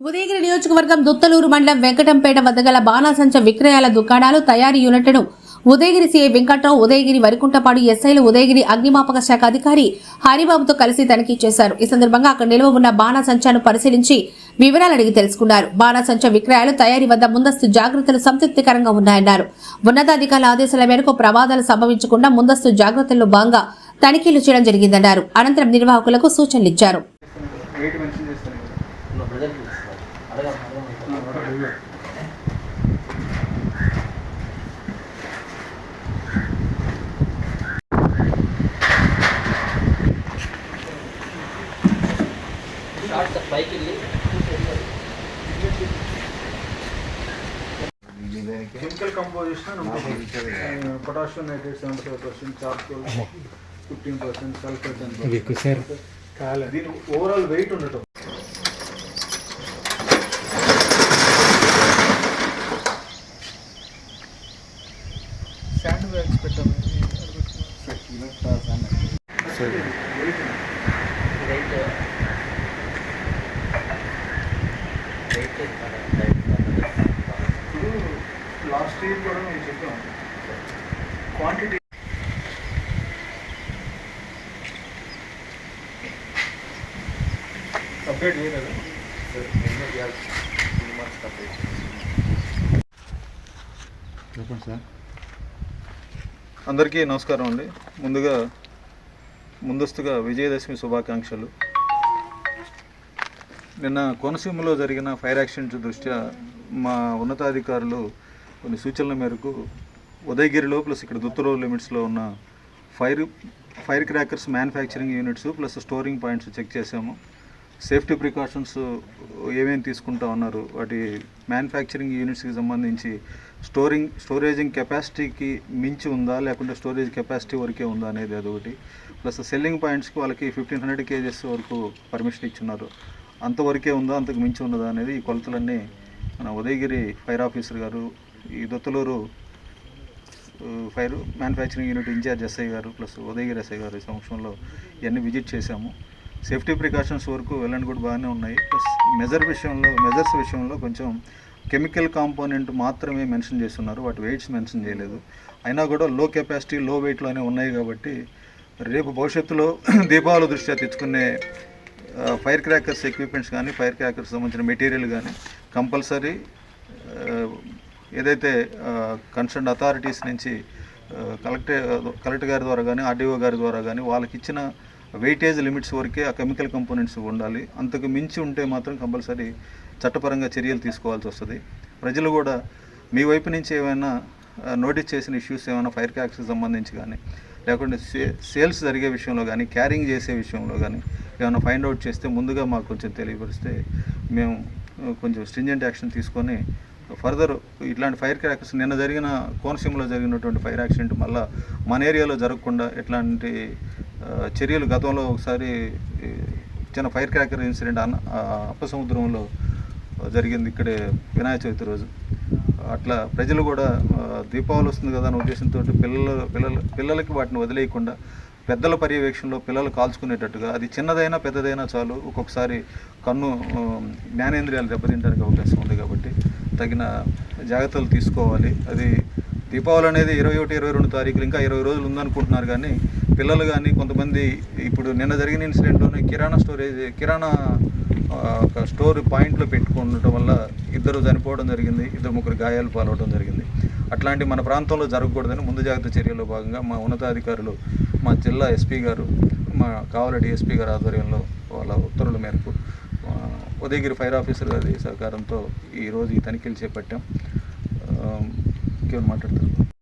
ఉదయగిరి నియోజకవర్గం దుత్తలూరు మండలం వెంకటంపేట వద్ద గల బాణాసంచ విక్రయాల దుకాణాలు తయారీ యూనిట్ను ఉదయగిరి సీఐ వెంకట్రావు ఉదయగిరి వరికుంటపాడు ఎస్ఐలు ఉదయగిరి అగ్నిమాపక శాఖ అధికారి హరిబాబుతో కలిసి తనిఖీ చేశారు. ఈ సందర్భంగా అక్కడ నిల్వ ఉన్న బాణాసంచాను పరిశీలించి వివరాలు అడిగి తెలుసుకున్నారు. బాణాసంచ విక్రయాలు తయారీ వద్ద ముందస్తు జాగ్రత్తలు సంతృప్తికరంగా ఉన్నాయన్నారు. ఉన్నతాధికారుల ఆదేశాల మేరకు ప్రమాదాలు సంభవించకుండా ముందస్తు జాగ్రత్తల్లో భాగంగా తనిఖీలు చేయడం జరిగిందన్నారు. అనంతరం నిర్వాహకులకు సూచనలు ఇచ్చారు వెయిట్ మెన్షన్ చేస్తాను నా బ్రదర్ పిలుస్తారు అడగ షార్ట్ పైకి వెళ్ళి chemical composition potassium nitrate seventy five percent charcoal fifteen percent sulphur ten దీని ఓవరాల్ వెయిట్ ఉండటం. శాండ్ బ్యాగ్స్ పెట్టాము లాస్ట్ ఇయర్ కూడా మేము చెప్పాం క్వాంటిటీ సపరేట్ చేయలేదు చెప్పండి సార్ అందరికీ నమస్కారం అండి. ముందుగా ముందస్తుగా విజయదశమి శుభాకాంక్షలు. నిన్న కోనసీమలో జరిగిన ఫైర్ యాక్సిడెంట్ దృష్ట్యా మా ఉన్నతాధికారులు కొన్ని సూచనల మేరకు ఉదయగిరిలో ప్లస్ ఇక్కడ దుత్తూరు లిమిట్స్లో ఉన్న fire fire crackers manufacturing units plus storing points check చేసాము సేఫ్టీ ప్రికాషన్స్ ఏమేమి తీసుకుంటా ఉన్నారు? వాటి మ్యానుఫ్యాక్చరింగ్ యూనిట్స్కి సంబంధించి స్టోరింగ్ స్టోరేజింగ్ కెపాసిటీకి మించి ఉందా? లేకుంటే స్టోరేజ్ కెపాసిటీ వరకే ఉందా అనేది అదొకటి. ప్లస్ సెల్లింగ్ పాయింట్స్కి వాళ్ళకి ఫిఫ్టీన్ హండ్రెడ్ కేజెస్ వరకు పర్మిషన్ ఇచ్చున్నారు. అంతవరకే ఉందా అంతకు మించి ఉన్నదా అనేది ఈ కొలతలన్నీ మన ఉదయగిరి ఫైర్ ఆఫీసర్ గారు ఈ Dottaluru fire manufacturing unit in charge SI గారు ప్లస్ ఉదయగిరి ఎస్ఐ ఈ సంవత్సరంలో ఇవన్నీ విజిట్ చేశాము. సేఫ్టీ ప్రికాషన్స్ వరకు వెళ్ళండి కూడా బాగానే ఉన్నాయి. ప్లస్ మెజర్ విషయంలో మెజర్స్ విషయంలో కొంచెం కెమికల్ కాంపోనెంట్ మాత్రమే మెన్షన్ చేస్తున్నారు. వాటి వెయిట్స్ మెన్షన్ చేయలేదు. అయినా కూడా లో కెపాసిటీ లో వెయిట్లోనే ఉన్నాయి కాబట్టి రేపు భవిష్యత్తులో దీపావళి దృష్ట్యా తెచ్చుకునే ఫైర్ క్రాకర్స్ ఎక్విప్మెంట్స్ కానీ ఫైర్ క్రాకర్స్ సంబంధించిన మెటీరియల్ కానీ కంపల్సరీ ఏదైతే కన్సర్న్ అథారిటీస్ నుంచి కలెక్టర్ కలెక్టర్ గారి ద్వారా కానీ ఆర్డీఓ గారి ద్వారా కానీ వాళ్ళకి ఇచ్చిన వెయిటేజ్ లిమిట్స్ వరకే ఆ కెమికల్ కంపోనెంట్స్ ఉండాలి. అంతకు మించి ఉంటే మాత్రం కంపల్సరీ చట్టపరంగా చర్యలు తీసుకోవాల్సి వస్తుంది. ప్రజలు కూడా మీ వైపు నుంచి ఏమైనా నోటీస్ చేసిన ఇష్యూస్ ఏమైనా ఫైర్ క్రాక్స్కి సంబంధించి కానీ లేకుంటే సేల్స్ జరిగే విషయంలో కానీ క్యారింగ్ చేసే విషయంలో కానీ ఏమైనా ఫైండ్ అవుట్ చేస్తే ముందుగా మాకు కొంచెం తెలియపరిస్తే మేము కొంచెం స్ట్రింజెంట్ యాక్షన్ తీసుకొని ఫర్దర్ ఇట్లాంటి ఫైర్ క్రాకర్స్ నిన్న జరిగిన కోనసీమలో జరిగినటువంటి ఫైర్ యాక్సిడెంట్ మళ్ళా మన ఏరియాలో జరగకుండా ఇట్లాంటి చర్యలు గతంలో ఒకసారి చిన్న ఫైర్ క్రాకర్ ఇన్సిడెంట్ అన్న అప్పసముద్రంలో జరిగింది ఇక్కడే వినాయక చవితి రోజు. అట్లా ప్రజలు కూడా దీపావళి వస్తుంది కదా అనే ఉద్దేశంతో పిల్లలు పిల్లలు పిల్లలకి వాటిని వదిలేయకుండా పెద్దల పర్యవేక్షణలో పిల్లలు కాల్చుకునేటట్టుగా అది చిన్నదైనా పెద్దదైనా చాలు. ఒక్కొక్కసారి కన్ను జ్ఞానేంద్రియాలు దెబ్బతింటానికి అవకాశం ఉంది కాబట్టి తగిన జాగ్రత్తలు తీసుకోవాలి. అది దీపావళి అనేది ఇరవై ఒకటి ఇరవై రెండు తారీఖులు ఇంకా ఇరవై రోజులు ఉందనుకుంటున్నారు కానీ పిల్లలు కానీ కొంతమంది ఇప్పుడు నిన్న జరిగిన ఇన్సిడెంట్లోనే కిరాణా స్టోరేజ్ కిరాణా ఒక స్టోర్ పాయింట్లో పెట్టుకుండటం వల్ల ఇద్దరు చనిపోవడం జరిగింది ఇద్దరు ముగ్గురు గాయాలు పాలవడం జరిగింది. అట్లాంటి మన ప్రాంతంలో జరగకూడదని ముందు జాగ్రత్త చర్యల్లో భాగంగా మా ఉన్నతాధికారులు మా జిల్లా ఎస్పీ గారు మా కావల డిఎస్పీ గారి ఆధ్వర్యంలో వాళ్ళ ఉత్తర్వుల మేరకు ఉదయగిరి ఫైర్ ఆఫీసర్ గారి సహకారంతో ఈరోజు ఈ తనిఖీలు చేపట్టాం. ఇంకేమైనా మాట్లాడతారు?